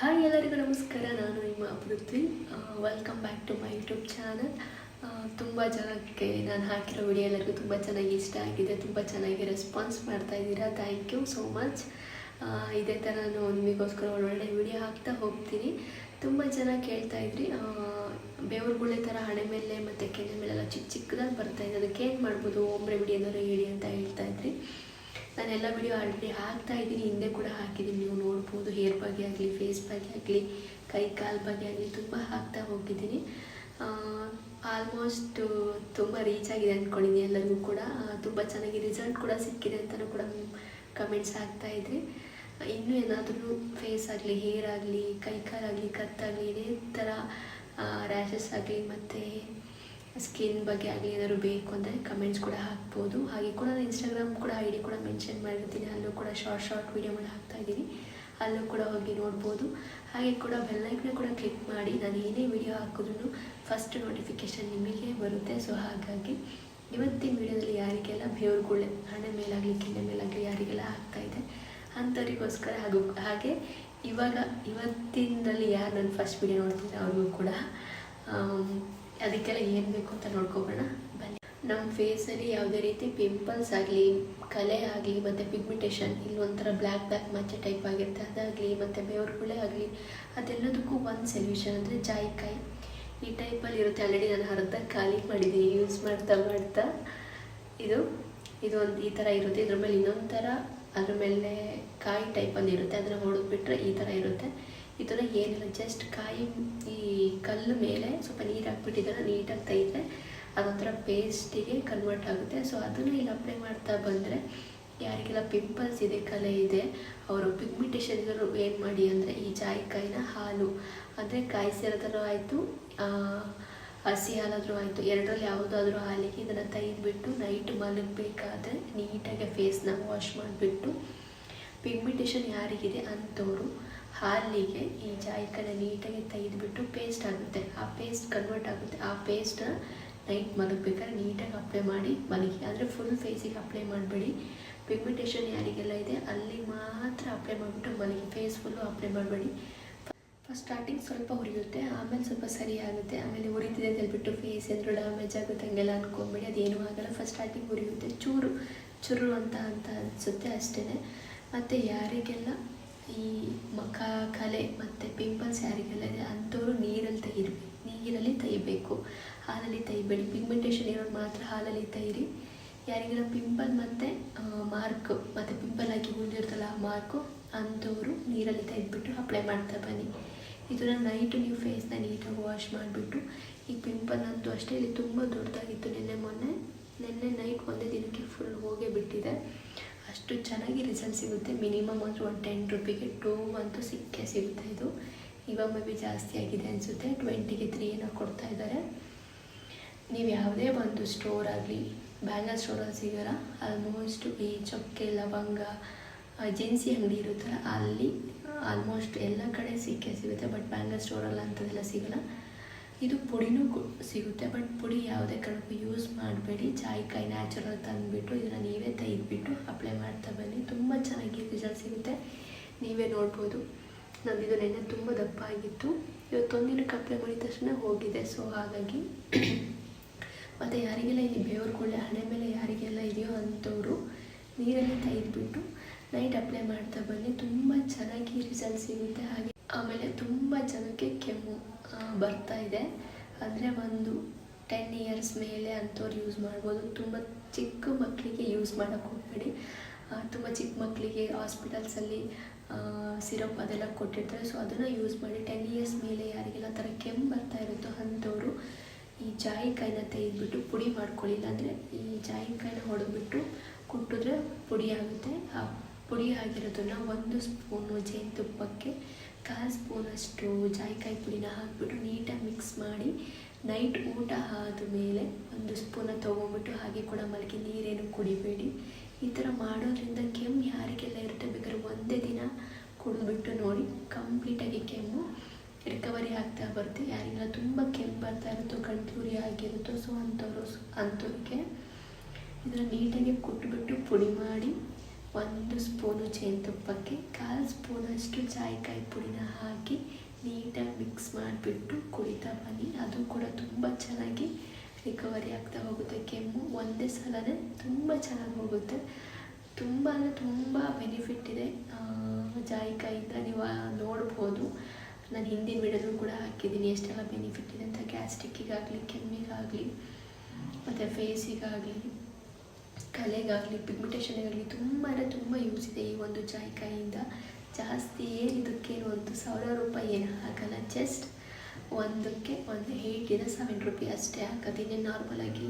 Hi ಎಲ್ಲರಿಗೂ ನಮಸ್ಕಾರ, ನಾನು ನಿಮ್ಮ Prithvi welcome back to my YouTube channel ತುಂಬ ಜನಕ್ಕೆ ನಾನು ಹಾಕಿರೋ ವಿಡಿಯೋ ಎಲ್ಲರಿಗೂ ತುಂಬ ಚೆನ್ನಾಗಿ ಇಷ್ಟ ಆಗಿದೆ, ತುಂಬ ಚೆನ್ನಾಗಿ ರೆಸ್ಪಾನ್ಸ್ ಮಾಡ್ತಾ ಇದ್ದೀರಾ. ಥ್ಯಾಂಕ್ ಯು ಸೋ ಮಚ್ ಇದೇ ಥರ ನಾನು ನಿಮಗೋಸ್ಕರ ಒಳ್ಳೊಳ್ಳೆ ವಿಡಿಯೋ ಹಾಕ್ತಾ ಹೋಗ್ತೀನಿ. ತುಂಬ ಜನ ಕೇಳ್ತಾ ಇದ್ರಿ ಬೇವ್ರ ಗುಳ್ಳೆ ಥರ ಹಣೆ ಮೇಲೆ ಮತ್ತು ಕೆನೆ ಮೇಲೆಲ್ಲ ಚಿಕ್ಕ ಚಿಕ್ಕದಾಗಿ ಬರ್ತಾ ಇದೆ. ಅದಕ್ಕೆ ಏನು ಮಾಡ್ಬೋದು? ಒಬ್ಬರೇ ವಿಡಿಯೋ ಏನಾದ್ರು ಹೇಳಿ ಅಂತ ಹೇಳ್ತಾ ಇದ್ರಿ. ನಾನೆಲ್ಲ ವಿಡಿಯೋ ಆಲ್ರೆಡಿ ಹಾಕ್ತಾ ಇದ್ದೀನಿ, ಹಿಂದೆ ಕೂಡ ಹಾಕಿದ್ದೀನಿ. ನೀವು ನೋಡ್ಬೋದು ಹೇರ್ ಬಗ್ಗೆ ಆಗಲಿ ಫೇಸ್ ಬಗ್ಗೆ ಆಗಲಿ, ಕೈ, ಕಾಲು ಬಗ್ಗೆ ಆಗಲಿ, ತುಂಬ ಹಾಕ್ತಾ ಹೋಗಿದ್ದೀನಿ. ಆಲ್ಮೋಸ್ಟ್ ತುಂಬ ರೀಚ್ ಆಗಿದೆ ಅಂದ್ಕೊಂಡಿದ್ದೀನಿ ಎಲ್ಲರಿಗೂ ಕೂಡ. ತುಂಬ ಚೆನ್ನಾಗಿ ರಿಸಲ್ಟ್ ಕೂಡ ಸಿಕ್ಕಿದೆ ಅಂತಲೂ ಕೂಡ ಕಮೆಂಟ್ಸ್ ಆಗ್ತಾ ಇದ್ರಿ ಇನ್ನೂ ಏನಾದರೂ ಫೇಸ್ ಆಗಲಿ ಹೇರ್ ಆಗಲಿ, ಕೈ ಕಾಲಾಗಲಿ ಕತ್ತಾಗಲಿ ಇದೇ ಥರ ರ್ಯಾಷಸ್ ಆಗಲಿ, ಮತ್ತು ಸ್ಕಿನ್ ಬಗ್ಗೆ ಆಗಲಿ ಏನಾದರೂ ಬೇಕು ಅಂದರೆ ಕಮೆಂಟ್ಸ್ ಕೂಡ ಹಾಕ್ಬೋದು. ಹಾಗೆ ಕೂಡ ನಾನು ಇನ್ಸ್ಟಾಗ್ರಾಮ್ ಕೂಡ ಐ ಡಿ ಕೂಡ ಮೆನ್ಷನ್ ಮಾಡಿರ್ತೀನಿ. ಅಲ್ಲೂ ಕೂಡ ಶಾರ್ಟ್ ಶಾರ್ಟ್ ವೀಡಿಯೋಗಳು ಹಾಕ್ತಾ ಇದ್ದೀನಿ. ಅಲ್ಲೂ ಕೂಡ ಹೋಗಿ ನೋಡ್ಬೋದು. ಹಾಗೆ ಕೂಡ ಬೆಲ್ಲೈಕ್ನ ಕೂಡ ಕ್ಲಿಕ್ ಮಾಡಿ. ನಾನು ಏನೇ ವಿಡಿಯೋ ಹಾಕಿದ್ರು ಫಸ್ಟ್ ನೋಟಿಫಿಕೇಶನ್ ನಿಮಗೆ ಬರುತ್ತೆ. ಸೊ ಹಾಗಾಗಿ ಇವತ್ತಿನ ವಿಡಿಯೋದಲ್ಲಿ ಯಾರಿಗೆಲ್ಲ ಬೇವ್ರುಗುಳ್ಳೆ ಹಣೆ ಮೇಲಾಗಲಿ ಕೆನ್ನೆ ಮೇಲಾಗಲಿ ಯಾರಿಗೆಲ್ಲ ಆಗ್ತಾ ಇದೆ ಅಂಥವರಿಗೋಸ್ಕರ ಹಾಗೂ ಹಾಗೆ ಇವಾಗ ಇವತ್ತಿನಲ್ಲಿ ಯಾರು ನನ್ನ ಫಸ್ಟ್ ವಿಡಿಯೋ ನೋಡ್ತೀನಿ ಅವ್ರಿಗೂ ಕೂಡ ಅದಕ್ಕೆಲ್ಲ ಏನು ಬೇಕು ಅಂತ ನೋಡ್ಕೊಬೋಣ. ಬನ್ನಿ. ನಮ್ಮ ಫೇಸಲ್ಲಿ ಯಾವುದೇ ರೀತಿ ಪಿಂಪಲ್ಸ್ ಆಗಲಿ, ಕಲೆ ಆಗಲಿ, ಮತ್ತು ಪಿಗ್ಮೆಂಟೇಷನ್ ಇಲ್ಲಿ ಒಂಥರ ಬ್ಲ್ಯಾಕ್ ಬ್ಲ್ಯಾಕ್ ಮಚ್ಚೆ ಟೈಪ್ ಆಗಿರುತ್ತೆ. ಅದಾಗಲಿ, ಮತ್ತು ಬೇವ್ರುಗುಳೆ ಆಗಲಿ, ಅದೆಲ್ಲದಕ್ಕೂ ಒಂದು ಸೊಲ್ಯೂಷನ್ ಅಂದರೆ ಜಾಯಿಕಾಯಿ. ಈ ಟೈಪಲ್ಲಿ ಇರುತ್ತೆ. ಆಲ್ರೆಡಿ ನಾನು ಅರ್ಧ ಖಾಲಿ ಮಾಡಿದ್ದೀನಿ. ಯೂಸ್ ಮಾಡ್ತಾ ಮಾಡ್ತಾ ಇದು ಇದು ಒಂದು ಈ ಥರ ಇರುತ್ತೆ. ಇದ್ರ ಮೇಲೆ ಇನ್ನೊಂದು ಥರ ಅದ್ರ ಮೇಲೆ ಕಾಯಿ ಟೈಪಲ್ಲಿ ಇರುತ್ತೆ. ಅದನ್ನು ಹೊಡೆದ್ಬಿಟ್ರೆ ಈ ಥರ ಇರುತ್ತೆ. ಇದನ್ನು ಏನಿಲ್ಲ ಜಸ್ಟ್ ಕಾಯಿ, ಈ ಕಲ್ಲು ಮೇಲೆ ಸ್ವಲ್ಪ ನೀರು ಹಾಕ್ಬಿಟ್ಟು ಇದನ್ನು ನೀಟಾಗಿ ತೆಗೆದ್ರೆ ಅದೊಂಥರ ಪೇಸ್ಟಿಗೆ ಕನ್ವರ್ಟ್ ಆಗುತ್ತೆ. ಸೊ ಅದನ್ನು ಇಲ್ಲಿ ಅಪ್ಲೈ ಮಾಡ್ತಾ ಬಂದರೆ ಯಾರಿಗೆಲ್ಲ ಪಿಂಪಲ್ಸ್ ಇದೆ, ಕಲೆ ಇದೆ, ಅವರು ಪಿಗ್ಮೆಂಟೇಷನ್ ಇದ್ರು ಏನು ಮಾಡಿ ಅಂದರೆ ಈ ಜಾಯಿಕಾಯಿನ ಹಾಲು. ಅಂದರೆ ಕಾಯಿಸಿರೋದ್ರೂ ಆಯಿತು ಹಸಿ ಹಾಲಾದರೂ ಆಯಿತು. ಎರಡರಲ್ಲಿ ಯಾವುದಾದ್ರೂ ಹಾಲಿಗೆ ಇದನ್ನು ತೆಗೆದುಬಿಟ್ಟು ನೈಟ್ ಮಲಗಬೇಕಾದ್ರೆ ನೀಟಾಗಿ ಫೇಸ್ನ ವಾಶ್ ಮಾಡಿಬಿಟ್ಟು ಪಿಗ್ಮೆಂಟೇಷನ್ ಯಾರಿಗಿದೆ ಅಂಥವ್ರು ಹಾಲಿಗೆ ಈ ಜಾಯಿಕಾಯಿನ ನೀಟಾಗಿ ತೆಗೆದುಬಿಟ್ಟು ಪೇಸ್ಟ್ ಆಗುತ್ತೆ. ಆ ಪೇಸ್ಟ್ ಕನ್ವರ್ಟ್ ಆಗುತ್ತೆ. ಆ ಪೇಸ್ಟ್ನ ನೈಟ್ ಮಲಗಬೇಕಾದ್ರೆ ನೀಟಾಗಿ ಅಪ್ಲೈ ಮಾಡಿ ಮಲಗಿ. ಆದರೆ ಫುಲ್ ಫೇಸಿಗೆ ಅಪ್ಲೈ ಮಾಡಬೇಡಿ. ಪಿಗ್ಮೆಂಟೇಷನ್ ಯಾರಿಗೆಲ್ಲ ಇದೆ, ಅಲ್ಲಿ ಮಾತ್ರ ಅಪ್ಲೈ ಮಾಡಿಬಿಟ್ಟು ಮಲಗಿ. ಫೇಸ್ ಫುಲ್ಲು ಅಪ್ಲೈ ಮಾಡಬೇಡಿ. ಫಸ್ಟ್ ಸ್ಟಾರ್ಟಿಂಗ್ ಸ್ವಲ್ಪ ಉರಿಯುತ್ತೆ ಆಮೇಲೆ ಸ್ವಲ್ಪ ಸರಿ ಆಗುತ್ತೆ. ಆಮೇಲೆ ಉರಿತಿದೆ ಅಂತ ಹೇಳ್ಬಿಟ್ಟು ಫೇಸ್ ಏನಾದ್ರು ಡ್ಯಾಮೇಜ್ ಆಗುತ್ತೆ ಹಂಗೆಲ್ಲ ಅನ್ಕೊಂಬೇಡಿ. ಅದೇನೂ ಆಗಲ್ಲ. ಫಸ್ಟ್ ಸ್ಟಾರ್ಟಿಂಗ್ ಉರಿಯುತ್ತೆ ಚೂರು ಚುರು ಅಂತ ಅಂತ ಅನಿಸುತ್ತೆ ಅಷ್ಟೇ ಮತ್ತು ಯಾರಿಗೆಲ್ಲ ಈ ಮಖ ಕಲೆ ಮತ್ತು ಪಿಂಪಲ್ಸ್ ಯಾರಿಗೆಲ್ಲ ಇದೆ ಅಂಥವ್ರು ನೀರಲ್ಲಿ ತೆಗಿರ್ಬೇಕು ನೀರಲ್ಲಿ ತೆಗಿಬೇಕು ಹಾಲಲ್ಲಿ ತೆಗಿಬೇಡಿ ಪಿಗ್ಮೆಂಟೇಷನ್ ಇರೋರು ಮಾತ್ರ ಹಾಲಲ್ಲಿ ತೆಗಿರಿ ಯಾರಿಗೆಲ್ಲ ಪಿಂಪಲ್ ಮತ್ತು ಮಾರ್ಕ್ ಮತ್ತು ಪಿಂಪಲ್ ಆಗಿ ಉಳಿದಿರ್ತಲ್ಲ ಆ ಮಾರ್ಕು ಅಂಥವರು ನೀರಲ್ಲಿ ತೆಗೆದುಬಿಟ್ಟು ಅಪ್ಲೈ ಮಾಡ್ತಾ ಬನ್ನಿ. ಇದನ್ನು ನೈಟು ನೀವು ಫೇಸ್ನ ನೀಟಾಗಿ ವಾಶ್ ಮಾಡಿಬಿಟ್ಟು, ಈ ಪಿಂಪಲ್ ಅಂತೂ ಅಷ್ಟೇ, ಇಲ್ಲಿ ತುಂಬ ದೊಡ್ಡದಾಗಿತ್ತು. ನಿನ್ನೆ ಮೊನ್ನೆ, ನಿನ್ನೆ ನೈಟ್ ಒಂದೇ ದಿನಕ್ಕೆ ಫುಲ್ ಹೋಗೇ ಬಿಟ್ಟಿದೆ. ಅಷ್ಟು ಚೆನ್ನಾಗಿ ರಿಸಲ್ಟ್ ಸಿಗುತ್ತೆ. ಮಿನಿಮಮ್ ಅಂದರೆ ಒಂದು ಟೆನ್ ರುಪಿಗೆ ಟೂ ಅಂತೂ ಸಿಕ್ಕೇ ಸಿಗುತ್ತೆ ಇದು. ಇವಾಗ ಮೇ ಬಿ ಜಾಸ್ತಿ ಆಗಿದೆ ಅನಿಸುತ್ತೆ. ಟ್ವೆಂಟಿಗೆ ತ್ರೀ ಏನೋ ಕೊಡ್ತಾ ಇದ್ದಾರೆ. ನೀವು ಯಾವುದೇ ಒಂದು ಸ್ಟೋರ್ ಆಗಲಿ ಬ್ಯಾಂಗಲ್ ಸ್ಟೋರಲ್ಲಿ ಸಿಗೋಲ್ಲ ಆಲ್ಮೋಸ್ಟ್ ಈ ಚೊಕ್ಕೆ ಲವಂಗ ಜೆನ್ಸಿ ಅಂಗಡಿ ಇರುತ್ತಲ್ಲ, ಅಲ್ಲಿ ಆಲ್ಮೋಸ್ಟ್ ಎಲ್ಲ ಕಡೆ ಸಿಕ್ಕೇ ಸಿಗುತ್ತೆ. ಬಟ್ ಬ್ಯಾಂಗಲ್ ಸ್ಟೋರಲ್ಲಿ ಅಂಥದ್ದೆಲ್ಲ ಸಿಗಲ್ಲ. ಇದು ಪುಡಿನೂ ಸಿಗುತ್ತೆ, ಬಟ್ ಪುಡಿ ಯಾವುದೇ ಕಾರಣಕ್ಕೂ ಯೂಸ್ ಮಾಡಬೇಡಿ. ಜಾಯಿಕಾಯಿ ನ್ಯಾಚುರಲ್ ತಂದುಬಿಟ್ಟು ಇದನ್ನು ನೀವೇ ತೆಗೆದುಬಿಟ್ಟು ಅಪ್ಲೈ ಮಾಡ್ತಾ ಬನ್ನಿ. ತುಂಬ ಚೆನ್ನಾಗಿ ರಿಸಲ್ಟ್ ಸಿಗುತ್ತೆ. ನೀವೇ ನೋಡ್ಬೋದು. ಇದು ನೆನ್ನೆ ತುಂಬ ದಪ್ಪ ಆಗಿತ್ತು. ಇವತ್ತೊಂದಿನಕ್ಕೆ ಅಪ್ಲೈ ಮಾಡಿದ ತಕ್ಷಣ ಹೋಗಿದೆ. ಸೊ ಹಾಗಾಗಿ ಮತ್ತು ಯಾರಿಗೆಲ್ಲ ಇಲ್ಲಿ ಬೇವ್ರ ಬೇವ್ರುಗುಳ್ಳೆ ಹಣೆ ಮೇಲೆ ಯಾರಿಗೆಲ್ಲ ಇದೆಯೋ ಅಂಥವ್ರು ನೀರಲ್ಲಿ ತೆಗೆದುಬಿಟ್ಟು ನೈಟ್ ಅಪ್ಲೈ ಮಾಡ್ತಾ ಬನ್ನಿ. ತುಂಬ ಚೆನ್ನಾಗಿ ರಿಸಲ್ಟ್ ಸಿಗುತ್ತೆ. ಹಾಗೆ ಆಮೇಲೆ ತುಂಬ ಜನಕ್ಕೆ ಕೆಮ್ಮು. ಬರ್ತಾ ಇದೆ. ಅಂದರೆ ಒಂದು ಟೆನ್ ಇಯರ್ಸ್ ಮೇಲೆ ಅಂಥವ್ರು ಯೂಸ್ ಮಾಡ್ಬೋದು. ತುಂಬ ಚಿಕ್ಕ ಮಕ್ಕಳಿಗೆ ಯೂಸ್ ಮಾಡೋಕ್ಕೆ ಹೋಗಬೇಡಿ. ತುಂಬ ಚಿಕ್ಕ ಮಕ್ಕಳಿಗೆ ಹಾಸ್ಪಿಟಲ್ಸಲ್ಲಿ ಸಿರಪ್ ಅದೆಲ್ಲ ಕೊಟ್ಟಿರ್ತಾರೆ. ಸೊ ಅದನ್ನು ಯೂಸ್ ಮಾಡಿ ಟೆನ್ ಇಯರ್ಸ್ ಮೇಲೆ ಯಾರಿಗೆಲ್ಲ ಥರ ಕೆಮ್ಮು ಬರ್ತಾ ಇರುತ್ತೋ ಅಂಥವ್ರು ಈ ಜಾಯಿಕಾಯಿನ ತೆಗೆದುಬಿಟ್ಟು ಪುಡಿ ಮಾಡ್ಕೊಳ್ಳಿ ಅಂದರೆ ಈ ಜಾಯಿಕಾಯಿನ ಹೊಡೆದ್ಬಿಟ್ಟು ಕುಟ್ಟಿದ್ರೆ ಪುಡಿ ಆಗುತ್ತೆ. ಆ ಪುಡಿ ಆಗಿರೋದನ್ನು ಒಂದು ಸ್ಪೂನು ಜೇನುತುಪ್ಪಕ್ಕೆ ಕಾಲು ಸ್ಪೂನಷ್ಟು ಜಾಯಿಕಾಯಿ ಪುಡಿನ ಹಾಕಿಬಿಟ್ಟು ನೀಟಾಗಿ ಮಿಕ್ಸ್ ಮಾಡಿ ನೈಟ್ ಊಟ ಆದ ಮೇಲೆ ಒಂದು ಸ್ಪೂನ ತೊಗೊಂಬಿಟ್ಟು ಹಾಗೆ ಕೂಡ ಮಲಗಿ ನೀರೇನು ಕುಡಿಬೇಡಿ. ಈ ಥರ ಮಾಡೋದ್ರಿಂದ ಕೆಮ್ಮು ಯಾರಿಗೆಲ್ಲ ಇರುತ್ತೆ ಬೇಕಾದ್ರೆ ಒಂದೇ ದಿನ ಕುಡಿದ್ಬಿಟ್ಟು ನೋಡಿ ಕಂಪ್ಲೀಟಾಗಿ ಕೆಮ್ಮು ರಿಕವರಿ ಆಗ್ತಾ ಬರುತ್ತೆ. ಯಾರಿಗೆಲ್ಲ ತುಂಬ ಕೆಮ್ಮು ಬರ್ತಾ ಇರುತ್ತೋ ಗಂಟ್ಲುರಿ ಆಗಿರುತ್ತೋ, ಸೊ ಅಂಥವ್ರು, ಅಂಥವ್ರಿಗೆ ಇದನ್ನು ನೀಟಾಗಿ ಕುಟ್ಬಿಟ್ಟು ಪುಡಿ ಮಾಡಿ ಒಂದು ಸ್ಪೂನು ಜೇನುತುಪ್ಪಕ್ಕೆ ಕಾಲು ಸ್ಪೂನಷ್ಟು ಜಾಯಿಕಾಯಿ ಪುಡಿನ ಹಾಕಿ ನೀಟಾಗಿ ಮಿಕ್ಸ್ ಮಾಡಿಬಿಟ್ಟು ಕುಡಿತಾ ಬನ್ನಿ. ಅದು ಕೂಡ ತುಂಬ ಚೆನ್ನಾಗಿ ರಿಕವರಿ ಆಗ್ತಾ ಹೋಗುತ್ತೆ. ಕೆಮ್ಮು ಒಂದೇ ಸಲನೇ ತುಂಬ ಚೆನ್ನಾಗಿ ಹೋಗುತ್ತೆ. ತುಂಬ ಅಂದರೆ ತುಂಬ ಬೆನಿಫಿಟ್ ಇದೆ. ಜಾಯಿಕಾಯಿಂದ ನೀವು ನೋಡ್ಬೋದು. ನಾನು ಹಿಂದಿನ ವಿಡಿಯೋದಲ್ಲೂ ಕೂಡ ಹಾಕಿದ್ದೀನಿ. ಎಷ್ಟೆಲ್ಲ ಬೆನಿಫಿಟ್ ಇದೆ ಅಂತ ಗ್ಯಾಸ್ಟ್ರಿಕ್ಕಿಗಾಗಲಿ ಕೆಮ್ಮಿಗಾಗಲಿ, ಮತ್ತು ಫೇಸಿಗಾಗಲಿ ಕಲೆಗಾಗಲಿ ಪಿಗ್ಮೆಂಟೇಷನ್ಗಾಗಲಿ ತುಂಬ ಅಂದರೆ ತುಂಬ ಯೂಸ್ ಇದೆ ಈ ಒಂದು ಜಾಯಿಕಾಯಿಯಿಂದ ಜಾಸ್ತಿ ಏನು ಇದಕ್ಕೇನು ಒಂದು ಸಾವಿರ ರೂಪಾಯಿ ಏನು ಹಾಕಲ್ಲ ಜಸ್ಟ್ ಒಂದಕ್ಕೆ ಒಂದು ಏಯ್ಟಿಂದ ಸೆವೆನ್ ರುಪಿ ಅಷ್ಟೇ ಹಾಕೋದು. ಇನ್ನೇ ನಾರ್ಮಲಾಗಿ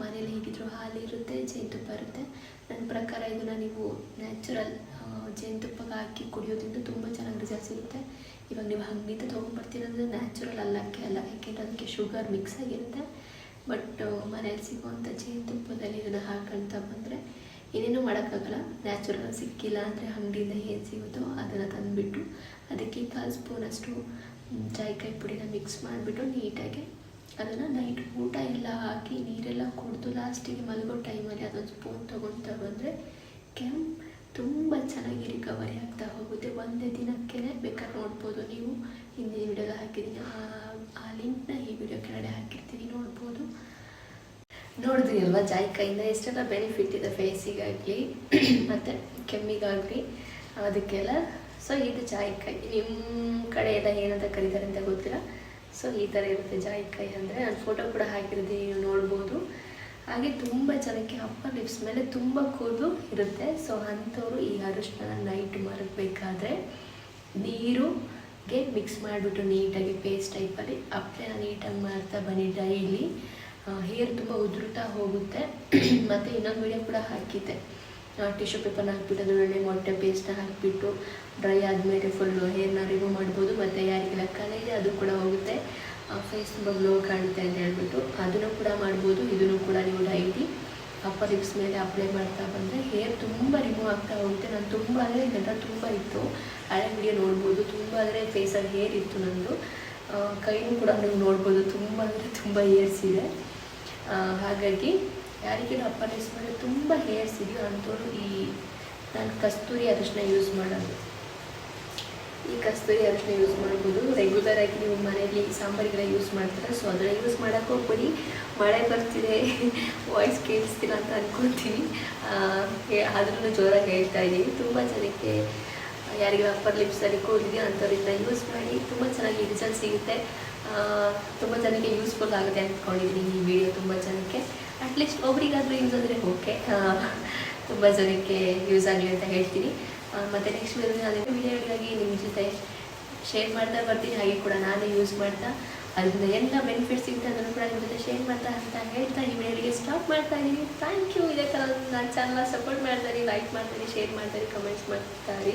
ಮನೇಲಿ ಹೇಗಿದ್ರು ಹಾಲಿರುತ್ತೆ ಜೇನುತುಪ್ಪ ಇರುತ್ತೆ. ನನ್ನ ಪ್ರಕಾರ ಇದನ್ನು ನೀವು ನ್ಯಾಚುರಲ್ ಜೇನುತುಪ್ಪಗೆ ಹಾಕಿ ಕುಡಿಯೋದ್ರಿಂದ ತುಂಬ ಚೆನ್ನಾಗಿ ರಿಸಲ್ಟ್ ಸಿಗುತ್ತೆ. ಇವಾಗ ನೀವು ಹಂಗಿಂತ ತೊಗೊಂಡ್ಬರ್ತೀರಂದ್ರೆ ನ್ಯಾಚುರಲ್ ಅಲ್ಲಕ್ಕೆ ಅಲ್ಲ, ಯಾಕೆಂದರೆ ಅದಕ್ಕೆ ಶುಗರ್ ಮಿಕ್ಸ್ ಆಗಿರುತ್ತೆ. ಬಟ್ ಮನೇಲಿ ಸಿಗುವಂಥ ಜೇನುತುಪ್ಪದಲ್ಲಿ ಇದನ್ನು ಹಾಕೊಂತ ಬಂದರೆ ಏನೇನೂ ಮಾಡೋಕ್ಕಾಗಲ್ಲ. ನ್ಯಾಚುರಲ್ ಸಿಕ್ಕಿಲ್ಲ ಅಂದರೆ ಅಂಗಡಿಯಿಂದ ಏನು ಸಿಗುತ್ತೋ ಅದನ್ನು ತಂದುಬಿಟ್ಟು ಅದಕ್ಕೆ ಕಾಲು ಸ್ಪೂನಷ್ಟು ಜಾಯಿಕಾಯಿ ಪುಡಿನ ಮಿಕ್ಸ್ ಮಾಡಿಬಿಟ್ಟು ನೀಟಾಗಿ ಅದನ್ನು ನೈಟ್ ಊಟ ಎಲ್ಲ ಹಾಕಿ ನೀರೆಲ್ಲ ಕುಡಿದು ಲಾಸ್ಟಿಗೆ ಮಲಗೋ ಟೈಮಲ್ಲಿ ಅದೊಂದು ಸ್ಪೂನ್ ತೊಗೊಂಡು ಬಂದರೆ ಕೆಮ್ಮು ತುಂಬ ಚೆನ್ನಾಗಿ ರಿಕವರಿ ಆಗ್ತಾ ಹೋಗುತ್ತೆ. ಒಂದೇ ದಿನಕ್ಕೆ ಬೇಕಾದ್ರೆ ನೋಡ್ಬೋದು ನೀವು. ಹಿಂದಿನ ವಿಡಿಯೋದಲ್ಲಿ ಹಾಕಿದ್ದೀನಿ. ಆ ಲಿಂಕ್ನ ಈ ವಿಡಿಯೋ ಕೆಳಗಡೆ ಹಾಕಿರ್ತೀನಿ. ನೋಡ್ಬೋದು. ನೋಡಿದ್ರಿ ಅಲ್ವಾ ಜಾಯಿಕಾಯಿಂದ ಎಷ್ಟೆಲ್ಲ ಬೆನಿಫಿಟ್ ಇದೆ ಫೇಸಿಗಾಗಲಿ, ಮತ್ತು ಕೆಮ್ಮಿಗಾಗಲಿ, ಅದಕ್ಕೆಲ್ಲ? ಸೊ ಇದು ಜಾಯಿಕಾಯಿ ನಿಮ್ಮ ಕಡೆ ಎಲ್ಲ ಏನಂತ ಕರೀತಾರೆ ಅಂತ ಗೊತ್ತಿಲ್ಲ. ಸೊ ಈ ಥರ ಇರುತ್ತೆ ಜಾಯಿಕಾಯಿ ಅಂದರೆ. ನಾನು ಫೋಟೋ ಕೂಡ ಹಾಕಿರೋದು, ನೀವು ನೋಡ್ಬೋದು. ಹಾಗೆ ತುಂಬ ಜನಕ್ಕೆ ಅಪ್ಪ ಲಿಪ್ಸ್ ಮೇಲೆ ತುಂಬ ಕೂದಲು ಇರುತ್ತೆ. ಸೊ ಅಂಥವ್ರು ಈ ಅರಿಶಿನ ನೈಟ್ ಮರಗಬೇಕಾದ್ರೆ ನೀರುಗೆ ಮಿಕ್ಸ್ ಮಾಡಿಬಿಟ್ಟು ನೀಟಾಗಿ ಪೇಸ್ಟ್ ಟೈಪಲ್ಲಿ ಅಪ್ಲೈನ ನೀಟಾಗಿ ಮಾಡ್ತಾ ಬನ್ನಿ ಡೈಲಿ ಹೇರ್ ತುಂಬ ಉದುರುತ್ತಾ ಹೋಗುತ್ತೆ. ಮತ್ತು ಇನ್ನೊಂದು ವಿಡಿಯೋ ಕೂಡ ಹಾಕಿದ್ದೆ. ಟಿಶ್ಯೂ ಪೇಪರ್ನ ಹಾಕ್ಬಿಟ್ಟು ಅದರೊಳಗೆ ಮೊಟ್ಟೆ ಪೇಸ್ಟ್ನ ಹಾಕಿಬಿಟ್ಟು ಡ್ರೈ ಆದಮೇಲೆ ಫುಲ್ಲು ಹೇರ್ನ ರಿಮೂವ್ ಮಾಡ್ಬೋದು. ಮತ್ತು ಯಾರಿಗೆಲ್ಲ ಕಲೆ ಇದೆ ಅದು ಕೂಡ ಹೋಗುತ್ತೆ. ಫೇಸ್ ತುಂಬ ಗ್ಲೋ ಕಾಣುತ್ತೆ ಅಂತ ಹೇಳ್ಬಿಟ್ಟು ಅದನ್ನು ಕೂಡ ಮಾಡ್ಬೋದು. ಇದನ್ನು ಕೂಡ ನೀವು ಡೈಲಿ ಅಪ್ಪ ಲಿಪ್ಸ್ ಮೇಲೆ ಅಪ್ಲೈ ಮಾಡ್ತಾ ಬಂದರೆ ಹೇರ್ ತುಂಬ ರಿಮೂವ್ ಆಗ್ತಾ ಹೋಗುತ್ತೆ. ನಾನು ತುಂಬ ಅಂದರೆ ಇದೆಲ್ಲ ತುಂಬ ಇತ್ತು. ಹಳೆ ವಿಡಿಯೋ ನೋಡ್ಬೋದು. ತುಂಬ ಅಂದರೆ ಫೇಸಲ್ಲಿ ಹೇರ್ ಇತ್ತು ನನ್ನದು ಕೈನೂ ಕೂಡ ನೀವು ನೋಡ್ಬೋದು. ತುಂಬ ಅಂದರೆ ತುಂಬ ಹೇರ್ಸ್ ಇದೆ. ಹಾಗಾಗಿ ಯಾರಿಗೇನು ಅಪ್ಪನ ಯೂಸ್ ಮಾಡಿದ್ರೆ ತುಂಬ ಹೇರ್ಸ್ ಇದೆಯೋ ಅಂಥವ್ರು ಈ ನಾನು ಕಸ್ತೂರಿ ಅರಿಶಿನ ಯೂಸ್ ಮಾಡೋದು. ಈ ಕಸ್ತೂರಿ ಅರಿಶಿನ ಯೂಸ್ ಮಾಡ್ಬೋದು. ರೆಗ್ಯುಲರ್ ಆಗಿ ನೀವು ಮನೆಯಲ್ಲಿ ಸಾಂಬಾರಿಗೆಲ್ಲ ಯೂಸ್ ಮಾಡ್ತಾರೆ? ಸೊ ಅದನ್ನ ಯೂಸ್ ಮಾಡೋಕ್ಕೆ ಹೋಗ್ಬೋದಿ ಮಳೆ ಬರ್ತಿದೆ. ವಾಯ್ಸ್ ಕೇಳಿಸ್ತಿಲ್ಲ ಅಂತ ಅಂದ್ಕೊಳ್ತೀನಿ ಆದ್ರೂ ಜೋರಾಗಿ ಹೇಳ್ತಾ ಇದ್ದೀನಿ ತುಂಬ ಜನಕ್ಕೆ ಯಾರಿಗೆ ಅಪ್ಪರ್ ಲಿಪ್ಸಲ್ಲಿ ಕೂದಿದೆಯೋ ಅಂಥವ್ರಿಂದ ಯೂಸ್ ಮಾಡಿ ತುಂಬ ಚೆನ್ನಾಗಿ ರಿಸಲ್ಟ್ ಸಿಗುತ್ತೆ. ತುಂಬ ಜನಕ್ಕೆ ಯೂಸ್ಫುಲ್ ಆಗುತ್ತೆ ಅಂದ್ಕೊಂಡಿದ್ದೀನಿ ಈ ವಿಡಿಯೋ ತುಂಬ ಜನಕ್ಕೆ. ಅಟ್ಲೀಸ್ಟ್ ಒಬ್ರಿಗಾದರೂ ಯೂಸ್ ಅಂದರೆ ಓಕೆ ತುಂಬ ಜನಕ್ಕೆ ಯೂಸ್ ಆಗಲಿ ಅಂತ ಹೇಳ್ತೀನಿ. ಮತ್ತು ನೆಕ್ಸ್ಟ್ ವಿಡಿಯೋ ನಾನು ವಿಡಿಯೋಗಾಗಿ ನಿಮ್ಮ ಜೊತೆ ಶೇರ್ ಮಾಡ್ತಾ ಬರ್ತೀನಿ. ಹಾಗೆ ಕೂಡ ನಾನೇ ಯೂಸ್ ಮಾಡ್ತಾ, ಅದರಿಂದ ಎಲ್ಲ ಬೆನಿಫಿಟ್ಸ್ ಸಿಗುತ್ತೆ ಅದನ್ನು ಕೂಡ ನಿಮ್ಮ ಜೊತೆ ಶೇರ್ ಮಾಡ್ತಾ ಅಂತ ಹೇಳ್ತಾ ಈ ವಿಡಿಯೋಗೆ ಸ್ಟಾಪ್ ಮಾಡ್ತಾ ಇದ್ದೀನಿ ಥ್ಯಾಂಕ್ ಯು ಇದೇ ಥರ ನನ್ನ ಚಾನಲ್ನ ಸಪೋರ್ಟ್ ಮಾಡ್ತಾರೆ ಲೈಕ್ ಮಾಡ್ತಾರೆ ಶೇರ್ ಮಾಡ್ತಾರೆ ಕಮೆಂಟ್ಸ್ ಮಾಡ್ತಾರೆ